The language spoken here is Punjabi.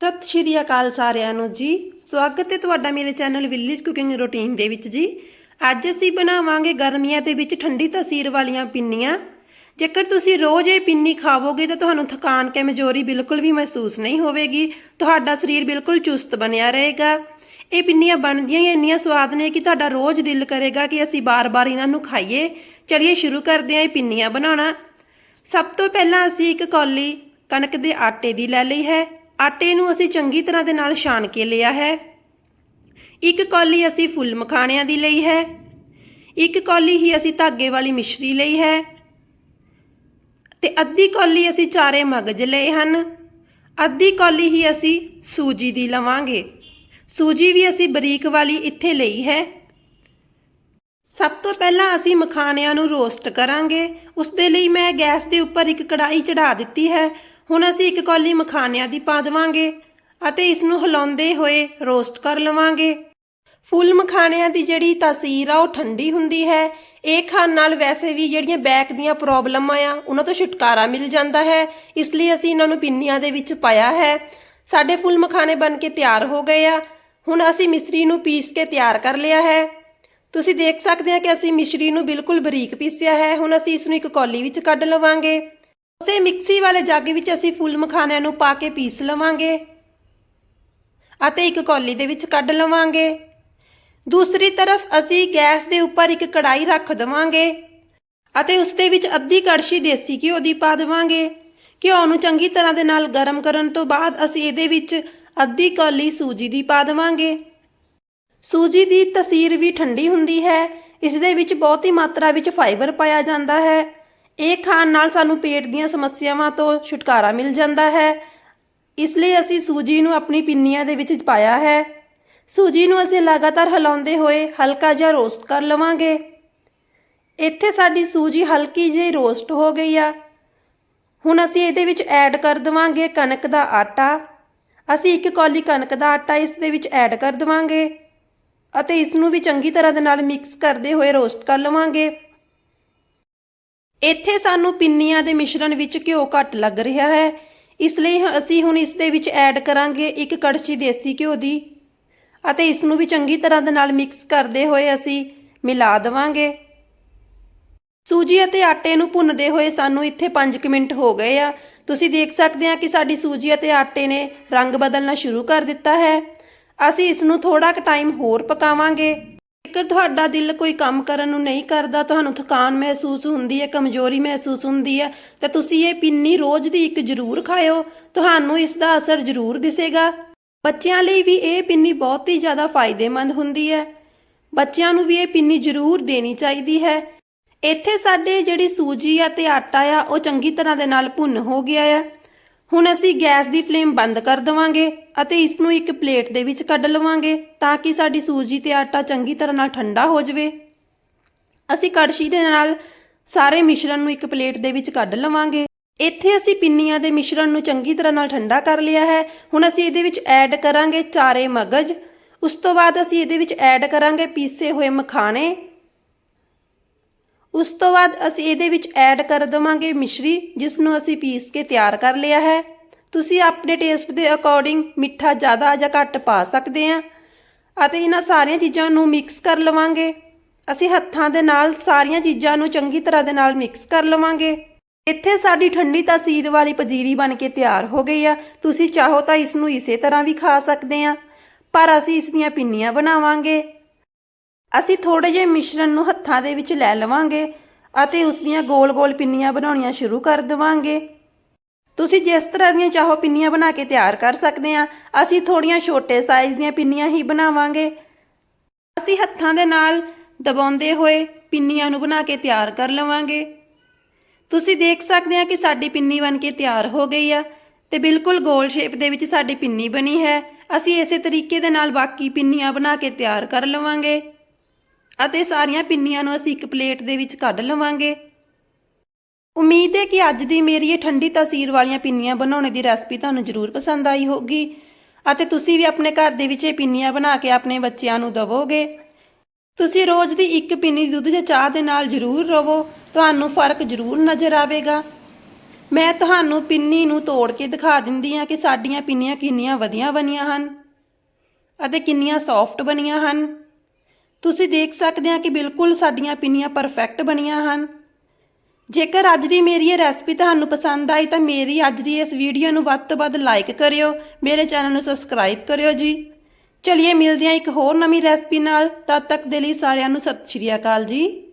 ਸਤਿ ਸ਼੍ਰੀ ਅਕਾਲ ਸਾਰਿਆਂ ਨੂੰ ਜੀ। ਸਵਾਗਤ ਹੈ ਤੁਹਾਡਾ ਮੇਰੇ ਚੈਨਲ ਵਿਲੇਜ ਕੁਕਿੰਗ ਰੂਟੀਨ ਦੇ ਵਿੱਚ ਜੀ। ਅੱਜ ਅਸੀਂ ਬਣਾਵਾਂਗੇ ਗਰਮੀਆਂ ਦੇ ਵਿੱਚ ਠੰਡੀ ਤਸੀਰ ਵਾਲੀਆਂ ਪਿੰਨੀਆਂ। ਜੇਕਰ ਤੁਸੀਂ ਰੋਜ਼ ਇਹ ਪਿੰਨੀ ਖਾਵੋਗੇ ਤਾਂ ਤੁਹਾਨੂੰ ਥਕਾਨ ਕਮਜ਼ੋਰੀ ਬਿਲਕੁਲ ਵੀ ਮਹਿਸੂਸ ਨਹੀਂ ਹੋਵੇਗੀ। ਤੁਹਾਡਾ ਸਰੀਰ ਬਿਲਕੁਲ ਚੁਸਤ ਬਣਿਆ ਰਹੇਗਾ। ਇਹ ਪਿੰਨੀਆਂ ਬਣਦੀਆਂ ਹੀ ਇੰਨੀਆਂ ਸਵਾਦ ਨੇ ਕਿ ਤੁਹਾਡਾ ਰੋਜ਼ ਦਿਲ ਕਰੇਗਾ ਕਿ ਅਸੀਂ ਬਾਰ-ਬਾਰ ਇਹਨਾਂ ਨੂੰ ਖਾਈਏ। ਚਲਿਏ ਸ਼ੁਰੂ ਕਰਦੇ ਹਾਂ ਇਹ ਪਿੰਨੀਆਂ ਬਣਾਉਣਾ। ਸਭ ਤੋਂ ਪਹਿਲਾਂ ਅਸੀਂ ਇੱਕ ਕੌਲੀ ਕਣਕ ਦੇ ਆਟੇ ਦੀ ਲੈ ਲਈ ਹੈ। ਆਟੇ ਨੂੰ ਅਸੀਂ ਚੰਗੀ ਤਰ੍ਹਾਂ ਦੇ ਨਾਲ ਛਾਣ ਕੇ ਲਿਆ ਹੈ। ਇੱਕ ਕੌਲੀ ਅਸੀਂ ਫੁੱਲ ਮਖਾਣਿਆਂ ਦੀ ਲਈ ਹੈ। ਇੱਕ ਕੌਲੀ ਹੀ ਅਸੀਂ ਧਾਗੇ ਵਾਲੀ ਮਿਸ਼ਰੀ ਲਈ ਹੈ। ਤੇ ਅੱਧੀ ਕੌਲੀ ਅਸੀਂ ਚਾਰੇ ਮਗਜ ਲਏ ਹਨ। ਅੱਧੀ ਕੌਲੀ ਹੀ ਅਸੀਂ ਸੂਜੀ ਦੀ ਲਵਾਂਗੇ। ਸੂਜੀ ਵੀ ਅਸੀਂ ਬਰੀਕ ਵਾਲੀ ਇੱਥੇ ਲਈ ਹੈ। ਸਭ ਤੋਂ ਪਹਿਲਾਂ ਅਸੀਂ ਮਖਾਣਿਆਂ ਨੂੰ ਰੋਸਟ ਕਰਾਂਗੇ। ਉਸ ਦੇ ਲਈ ਮੈਂ ਗੈਸ ਦੇ ਉੱਪਰ ਇੱਕ ਕੜਾਈ ਚੜਾ ਦਿੱਤੀ ਹੈ। ਹੁਣ ਅਸੀਂ ਇੱਕ ਕੌਲੀ ਮਖਾਨਿਆਂ ਦੀ ਪਾ ਦੇਵਾਂਗੇ ਅਤੇ ਇਸ ਨੂੰ ਹਿਲਾਉਂਦੇ ਹੋਏ ਰੋਸਟ ਕਰ ਲਵਾਂਗੇ। ਫੁੱਲ ਮਖਾਣਿਆਂ ਦੀ ਜਿਹੜੀ ਤਾਸੀਰ ਆ, ਉਹ ਠੰਡੀ ਹੁੰਦੀ ਹੈ। ਇਹ ਖਾਣ ਨਾਲ ਵੈਸੇ ਵੀ ਜਿਹੜੀਆਂ ਬੈਕ ਦੀਆਂ ਪ੍ਰੋਬਲਮਾਂ ਆ, ਉਹਨਾਂ ਤੋਂ ਛੁਟਕਾਰਾ ਮਿਲ ਜਾਂਦਾ ਹੈ। ਇਸ ਲਈ ਅਸੀਂ ਇਹਨਾਂ ਨੂੰ ਪਿੰਨੀਆਂ ਦੇ ਵਿੱਚ ਪਾਇਆ ਹੈ। ਸਾਡੇ ਫੁੱਲ ਮਖਾਣੇ ਬਣ ਕੇ ਤਿਆਰ ਹੋ ਗਏ ਆ। ਹੁਣ ਅਸੀਂ ਮਿਸਰੀ ਨੂੰ ਪੀਸ ਕੇ ਤਿਆਰ ਕਰ ਲਿਆ ਹੈ। ਤੁਸੀਂ ਦੇਖ ਸਕਦੇ ਆ ਕਿ ਅਸੀਂ ਮਿਸ਼ਰੀ ਨੂੰ ਬਿਲਕੁਲ ਬਰੀਕ ਪੀਸਿਆ ਹੈ। ਹੁਣ ਅਸੀਂ ਇਸ ਨੂੰ ਇੱਕ ਕੌਲੀ ਵਿੱਚ ਕੱਢ ਲਵਾਂਗੇ। ਉਸੇ ਮਿਕਸੀ ਵਾਲੇ ਜੱਗ ਵਿੱਚ ਅਸੀਂ ਫੁੱਲ ਮਖਾਨਿਆਂ ਨੂੰ ਪਾ ਕੇ ਪੀਸ ਲਵਾਂਗੇ ਅਤੇ ਇੱਕ ਕੌਲੀ ਦੇ ਵਿੱਚ ਕੱਢ ਲਵਾਂਗੇ। ਦੂਸਰੀ ਤਰਫ ਅਸੀਂ ਗੈਸ ਦੇ ਉੱਪਰ ਇੱਕ ਕੜਾਈ ਰੱਖ ਦਵਾਂਗੇ ਅਤੇ ਉਸ ਦੇ ਵਿੱਚ ਅੱਧੀ ਕੜਛੀ ਦੇਸੀ ਘਿਓ ਦੀ ਪਾ ਦੇਵਾਂਗੇ। ਘਿਓ ਨੂੰ ਚੰਗੀ ਤਰ੍ਹਾਂ ਦੇ ਨਾਲ ਗਰਮ ਕਰਨ ਤੋਂ ਬਾਅਦ ਅਸੀਂ ਇਹਦੇ ਵਿੱਚ ਅੱਧੀ ਕੌਲੀ ਸੂਜੀ ਦੀ ਪਾ ਦੇਵਾਂਗੇ। ਸੂਜੀ ਦੀ ਤਸੀਰ ਵੀ ਠੰਡੀ ਹੁੰਦੀ ਹੈ। ਇਸ ਦੇ ਵਿੱਚ ਬਹੁਤੀ ਮਾਤਰਾ ਵਿੱਚ ਫਾਈਬਰ ਪਾਇਆ ਜਾਂਦਾ ਹੈ। ਇਹ ਖਾਣ ਨਾਲ ਸਾਨੂੰ ਪੇਟ ਦੀਆਂ ਸਮੱਸਿਆਵਾਂ ਤੋਂ ਛੁਟਕਾਰਾ ਮਿਲ ਜਾਂਦਾ ਹੈ। ਇਸ ਲਈ ਅਸੀਂ ਸੂਜੀ ਨੂੰ ਆਪਣੀ ਪਿੰਨੀਆਂ ਦੇ ਵਿੱਚ ਪਾਇਆ ਹੈ। ਸੂਜੀ ਨੂੰ ਅਸੀਂ ਲਗਾਤਾਰ ਹਿਲਾਉਂਦੇ ਹੋਏ ਹਲਕਾ ਜਿਹਾ ਰੋਸਟ ਕਰ ਲਵਾਂਗੇ। ਇੱਥੇ ਸਾਡੀ ਸੂਜੀ ਹਲਕੀ ਜਿਹੀ ਰੋਸਟ ਹੋ ਗਈ ਆ। ਹੁਣ ਅਸੀਂ ਇਹਦੇ ਵਿੱਚ ਐਡ ਕਰ ਦਵਾਂਗੇ ਕਣਕ ਦਾ ਆਟਾ। ਅਸੀਂ ਇੱਕ ਕੌਲੀ ਕਣਕ ਦਾ ਆਟਾ ਇਸ ਦੇ ਵਿੱਚ ਐਡ ਕਰ ਦਵਾਂਗੇ ਅਤੇ ਇਸ ਨੂੰ ਵੀ ਚੰਗੀ ਤਰ੍ਹਾਂ ਦੇ ਨਾਲ ਮਿਕਸ ਕਰਦੇ ਹੋਏ ਰੋਸਟ ਕਰ ਲਵਾਂਗੇ। ਇੱਥੇ ਸਾਨੂੰ ਪਿੰਨੀਆਂ ਦੇ ਮਿਸ਼ਰਣ ਵਿੱਚ ਘਿਓ ਘੱਟ ਲੱਗ ਰਿਹਾ ਹੈ। ਇਸ ਲਈ ਅਸੀਂ ਹੁਣ ਇਸ ਦੇ ਵਿੱਚ ਐਡ ਕਰਾਂਗੇ ਇੱਕ ਕੜਛੀ ਦੇਸੀ ਘਿਓ ਦੀ ਅਤੇ ਇਸ ਨੂੰ ਵੀ ਚੰਗੀ ਤਰ੍ਹਾਂ ਦੇ ਨਾਲ ਮਿਕਸ ਕਰਦੇ ਹੋਏ ਅਸੀਂ ਮਿਲਾ ਦੇਵਾਂਗੇ। ਸੂਜੀ ਅਤੇ ਆਟੇ ਨੂੰ ਭੁੰਨਦੇ ਹੋਏ ਸਾਨੂੰ ਇੱਥੇ 5 ਮਿੰਟ ਹੋ ਗਏ ਆ। ਤੁਸੀਂ ਦੇਖ ਸਕਦੇ ਆ ਕਿ ਸਾਡੀ ਸੂਜੀ ਅਤੇ ਆਟੇ ਨੇ ਰੰਗ ਬਦਲਣਾ ਸ਼ੁਰੂ ਕਰ ਦਿੱਤਾ ਹੈ। ਅਸੀਂ ਇਸ ਨੂੰ ਥੋੜਾ ਕੁ ਟਾਈਮ ਹੋਰ ਪਕਾਵਾਂਗੇ। ਜੇਕਰ ਤੁਹਾਡਾ ਦਿਲ ਕੋਈ ਕੰਮ ਕਰਨ ਨੂੰ ਨਹੀਂ ਕਰਦਾ, ਤੁਹਾਨੂੰ ਥਕਾਨ ਮਹਿਸੂਸ ਹੁੰਦੀ ਹੈ, ਕਮਜ਼ੋਰੀ ਮਹਿਸੂਸ ਹੁੰਦੀ ਹੈ, ਤਾਂ ਤੁਸੀਂ ਇਹ ਪਿੰਨੀ ਰੋਜ਼ ਦੀ ਇੱਕ ਜ਼ਰੂਰ ਖਾਓ ਤੁਹਾਨੂੰ ਇਸ ਦਾ ਅਸਰ ਜ਼ਰੂਰ ਦਿਸੇਗਾ। ਬੱਚਿਆਂ ਲਈ ਵੀ ਇਹ ਪਿੰਨੀ ਬਹੁਤ ਹੀ ਜ਼ਿਆਦਾ ਫਾਇਦੇਮੰਦ ਹੁੰਦੀ ਹੈ। ਬੱਚਿਆਂ ਨੂੰ ਵੀ ਇਹ ਪਿੰਨੀ ਜ਼ਰੂਰ ਦੇਣੀ ਚਾਹੀਦੀ ਹੈ। ਇੱਥੇ ਸਾਡੇ ਜਿਹੜੀ ਸੂਜੀ ਆ ਤੇ ਆਟਾ ਆ, ਉਹ ਚੰਗੀ ਤਰ੍ਹਾਂ ਦੇ ਨਾਲ ਭੁੰਨ ਹੋ ਗਿਆ ਆ। ਹੁਣ ਅਸੀਂ ਗੈਸ ਦੀ ਫਲੇਮ ਬੰਦ ਕਰ ਦਵਾਂਗੇ ਅਤੇ ਇਸ ਨੂੰ ਇੱਕ ਪਲੇਟ ਦੇ ਵਿੱਚ ਕੱਢ ਲਵਾਂਗੇ ਤਾਂ ਕਿ ਸਾਡੀ ਸੂਜੀ ਤੇ ਆਟਾ ਚੰਗੀ ਤਰ੍ਹਾਂ ਨਾਲ ਠੰਡਾ ਹੋ ਜਾਵੇ। ਅਸੀਂ ਕੜਛੀ ਦੇ ਨਾਲ ਸਾਰੇ ਮਿਸ਼ਰਣ ਨੂੰ ਇੱਕ ਪਲੇਟ ਦੇ ਵਿੱਚ ਕੱਢ ਲਵਾਂਗੇ। ਇੱਥੇ ਅਸੀਂ ਪਿੰਨੀਆਂ ਦੇ ਮਿਸ਼ਰਣ ਨੂੰ ਚੰਗੀ ਤਰ੍ਹਾਂ ਨਾਲ ਠੰਡਾ ਕਰ ਲਿਆ ਹੈ। ਹੁਣ ਅਸੀਂ ਇਹਦੇ ਵਿੱਚ ਐਡ ਕਰਾਂਗੇ ਚਾਰੇ ਮਗਜ। ਉਸ ਤੋਂ ਬਾਅਦ ਅਸੀਂ ਇਹਦੇ ਵਿੱਚ ਐਡ ਕਰਾਂਗੇ ਪੀਸੇ ਹੋਏ ਮਖਾਣੇ। ਉਸ ਤੋਂ ਬਾਅਦ ਅਸੀਂ ਇਹਦੇ ਵਿੱਚ ਐਡ ਕਰ ਦਵਾਂਗੇ ਮਿਸ਼ਰੀ ਜਿਸ ਨੂੰ ਅਸੀਂ ਪੀਸ ਕੇ ਤਿਆਰ ਕਰ ਲਿਆ ਹੈ। ਤੁਸੀਂ ਆਪਣੇ ਟੇਸਟ ਦੇ ਅਕੋਰਡਿੰਗ ਮਿੱਠਾ ਜ਼ਿਆਦਾ ਜਾਂ ਘੱਟ ਪਾ ਸਕਦੇ ਆ। ਅਤੇ ਇਹਨਾਂ ਸਾਰੀਆਂ ਚੀਜ਼ਾਂ ਨੂੰ ਮਿਕਸ ਕਰ ਲਵਾਂਗੇ। ਅਸੀਂ ਹੱਥਾਂ ਦੇ ਨਾਲ ਸਾਰੀਆਂ ਚੀਜ਼ਾਂ ਨੂੰ ਚੰਗੀ ਤਰ੍ਹਾਂ ਦੇ ਨਾਲ ਮਿਕਸ ਕਰ ਲਵਾਂਗੇ। ਇੱਥੇ ਸਾਡੀ ਠੰਡੀ ਤਾਸੀਰ ਵਾਲੀ ਪਜੀਰੀ ਬਣ ਕੇ ਤਿਆਰ ਹੋ ਗਈ ਆ। ਤੁਸੀਂ ਚਾਹੋ ਤਾਂ ਇਸ ਨੂੰ ਇਸੇ ਤਰ੍ਹਾਂ ਵੀ ਖਾ ਸਕਦੇ ਆ। ਪਰ ਅਸੀਂ ਇਸ ਦੀਆਂ ਪਿੰਨੀਆਂ ਬਣਾਵਾਂਗੇ। ਅਸੀਂ ਥੋੜੇ ਜਿਹੇ ਮਿਸ਼ਰਣ ਨੂੰ ਹੱਥਾਂ ਦੇ ਵਿੱਚ ਲੈ ਲਵਾਂਗੇ ਅਤੇ ਉਸ ਦੀਆਂ ਗੋਲ-ਗੋਲ ਪਿੰਨੀਆਂ ਬਣਾਉਣੀਆਂ ਸ਼ੁਰੂ ਕਰ ਦੇਵਾਂਗੇ। ਤੁਸੀਂ ਜਿਸ ਤਰ੍ਹਾਂ ਦੀਆਂ ਚਾਹੋ ਪਿੰਨੀਆਂ ਬਣਾ ਕੇ ਤਿਆਰ ਕਰ ਸਕਦੇ ਆ ਅਸੀਂ ਥੋੜੀਆਂ ਛੋਟੇ ਸਾਈਜ਼ ਦੀਆਂ ਪਿੰਨੀਆਂ ਹੀ ਬਣਾਵਾਂਗੇ। ਅਸੀਂ ਹੱਥਾਂ ਦੇ ਨਾਲ ਦਬਾਉਂਦੇ ਹੋਏ ਪਿੰਨੀਆਂ ਨੂੰ ਬਣਾ ਕੇ ਤਿਆਰ ਕਰ ਲਵਾਂਗੇ। ਤੁਸੀਂ ਦੇਖ ਸਕਦੇ ਆ ਕਿ ਸਾਡੀ ਪਿੰਨੀ ਬਣ ਕੇ ਤਿਆਰ ਹੋ ਗਈ ਆ ਤੇ ਬਿਲਕੁਲ ਗੋਲ ਸ਼ੇਪ ਦੇ ਵਿੱਚ ਸਾਡੀ ਪਿੰਨੀ ਬਣੀ ਹੈ। ਅਸੀਂ ਇਸੇ ਤਰੀਕੇ ਦੇ ਨਾਲ ਬਾਕੀ ਪਿੰਨੀਆਂ ਬਣਾ ਕੇ ਤਿਆਰ ਕਰ ਲਵਾਂਗੇ। ਅਤੇ ਸਾਰੀਆਂ ਪਿੰਨੀਆਂ ਨੂੰ ਅਸੀਂ ਇੱਕ ਪਲੇਟ ਦੇ ਵਿੱਚ ਕੱਢ ਲਵਾਂਗੇ। ਉਮੀਦ ਹੈ ਕਿ ਅੱਜ ਦੀ ਮੇਰੀ ਇਹ ਠੰਡੀ ਤਾਸੀਰ ਵਾਲੀਆਂ ਪਿੰਨੀਆਂ ਬਣਾਉਣੇ ਦੀ ਰੈਸਪੀ ਤੁਹਾਨੂੰ ਜ਼ਰੂਰ ਪਸੰਦ ਆਈ ਹੋਗੀ ਅਤੇ ਤੁਸੀਂ ਵੀ ਆਪਣੇ ਘਰ ਦੇ ਵਿੱਚ ਇਹ ਪਿੰਨੀਆਂ ਬਣਾ ਕੇ ਆਪਣੇ ਬੱਚਿਆਂ ਨੂੰ ਦਵੋਗੇ। ਤੁਸੀਂ ਰੋਜ਼ ਦੀ ਇੱਕ ਪਿੰਨੀ ਦੁੱਧ ਜਾਂ ਚਾਹ ਦੇ ਨਾਲ ਜ਼ਰੂਰ ਰਵੋ। ਤੁਹਾਨੂੰ ਫ਼ਰਕ ਜ਼ਰੂਰ ਨਜ਼ਰ ਆਵੇਗਾ। ਮੈਂ ਤੁਹਾਨੂੰ ਪਿੰਨੀ ਨੂੰ ਤੋੜ ਕੇ ਦਿਖਾ ਦਿੰਦੀ ਹਾਂ ਕਿ ਸਾਡੀਆਂ ਪਿੰਨੀਆਂ ਕਿੰਨੀਆਂ ਵਧੀਆ ਬਣੀਆਂ ਹਨ ਅਤੇ ਕਿੰਨੀਆਂ ਸੌਫਟ ਬਣੀਆਂ ਹਨ। ਤੁਸੀਂ ਦੇਖ ਸਕਦੇ ਆ ਕਿ ਬਿਲਕੁਲ ਸਾਡੀਆਂ ਪਿੰਨੀਆਂ ਪਰਫੈਕਟ ਬਣੀਆਂ ਹਨ। ਜੇਕਰ ਅੱਜ ਦੀ ਮੇਰੀ ਇਹ ਰੈਸਪੀ ਤੁਹਾਨੂੰ ਪਸੰਦ ਆਈ ਤਾਂ ਮੇਰੀ ਅੱਜ ਦੀ ਇਸ ਵੀਡੀਓ ਨੂੰ ਵੱਧ ਤੋਂ ਵੱਧ ਲਾਈਕ ਕਰਿਓ, ਮੇਰੇ ਚੈਨਲ ਨੂੰ ਸਬਸਕ੍ਰਾਈਬ ਕਰਿਓ ਜੀ। ਚਲਿਏ ਮਿਲਦੇ ਹਾਂ ਇੱਕ ਹੋਰ ਨਵੀਂ ਰੈਸਪੀ ਨਾਲ, ਤਦ ਤੱਕ ਦੇ ਲਈ ਸਾਰਿਆਂ ਨੂੰ ਸਤਿ ਸ਼੍ਰੀ ਅਕਾਲ ਜੀ।